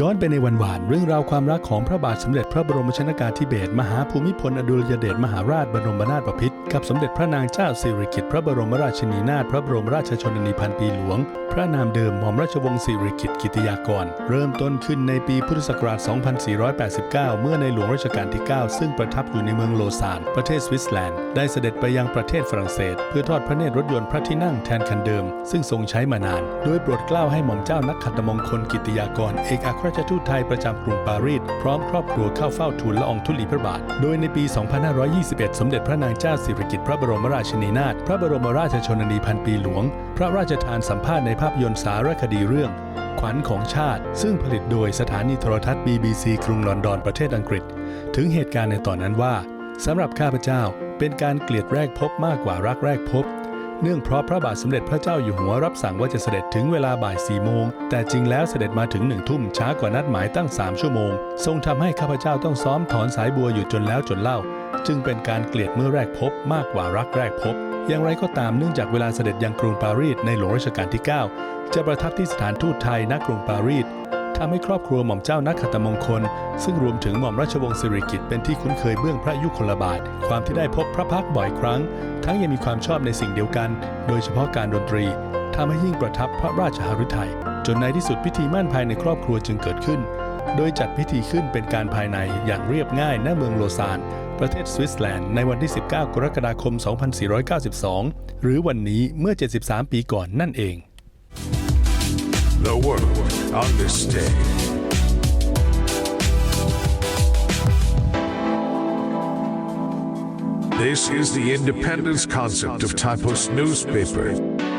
ย้อนไปในวันวานเรื่องราวความรักของพระบาทสมเด็จพระบรมชนกาธิเบศรมหาภูมิพลอดุลยเดชมหาราชบรมนาถบพิตรกับสมเด็จพระนางเจ้าสิริกิติ์พระบรมราชินีนาถพระบรมราชชนนีพันปีหลวง พระนามเดิมหม่อมราชวงศ์สิริกิติ์กิติยากร เริ่มต้นขึ้นในปีพุทธศักราช 2489 เมื่อในหลวงรัชกาลที่ 9 ซึ่งประทับอยู่ในเมืองโลซานประเทศสวิตเซอร์แลนด์ได้เสด็จไปยังประเทศฝรั่งเศส เพื่อทอดพระเนตรรถยนต์พระที่นั่งแทนคันเดิม ซึ่งทรงใช้มานาน โดยโปรดเกล้าให้หม่อมเจ้านักขัตมงคลกิติยากรเอกอัคราชทูตไทยประจำกรุงปารีสพร้อมครอบครัวเข้าเฝ้าทูลละอองธุลีพระบาท โดยในปี 2521 สมเด็จพระนางเจ้าสิริกิติ์พระบรมราชินีนาถพระบรมราชชนนีพันปีหลวง พระราชทานสัมภาษณ์ในภาพยนตร์สารคดีเรื่อง ขวัญของชาติ ซึ่งผลิตโดยสถานีโทรทัศน์ BBC กรุงลอนดอนประเทศอังกฤษ ถึงเหตุการณ์ในตอนนั้นว่าสำหรับข้าพเจ้าเป็นการเกลียดแรกพบมากกว่ารักแรกพบ เนื่องเพราะพระบาทสมเด็จพระเจ้าอยู่หัวรับสั่งว่าจะเสด็จถึงเวลาบ่ายสี่โมง แต่จริงแล้วเสด็จมาถึงหนึ่งทุ่มช้ากว่านัดหมายตั้ง3ชั่วโมง ทรงทำให้ข้าพเจ้าต้องซ้อมถอนสายบัวอยู่จนแล้วจนเล่า จึงเป็นการเกลียดเมื่อแรกพบมากกว่ารักแรกพบ อย่างไรก็ตามเนื่องจากเวลาเสด็จยังกรุงปารีสในหลวงรัชกาลที่ 9 จะประทับที่สถานทูตไทยณกรุงปารีส ทำให้ครอบครัวหม่อมเจ้านักขัตมงคล ซึ่งรวมถึงหม่อมราชวงศ์สิริกิติ์เป็นที่คุ้นเคยเบื้องพระยุคลบาท ความที่ได้พบพระพักบ่อยครั้ง ทั้งยังมีความชอบในสิ่งเดียวกัน โดยเฉพาะการดนตรีทำให้ยิ่งประทับพระราชหฤทัยจนในที่สุดพิธีมั่นภายในครอบครัวจึงเกิดขึ้น โดยจัดพิธีขึ้นเป็นการภายในอย่างเรียบง่ายณเมืองโลซานประเทศสวิตเซอร์แลนด์ในวันที่ 19 กรกฎาคม 2492 หรือวันนี้เมื่อ 73 ปีก่อนนั่นเอง The world on this day. This is the independence concept of Typos newspaper.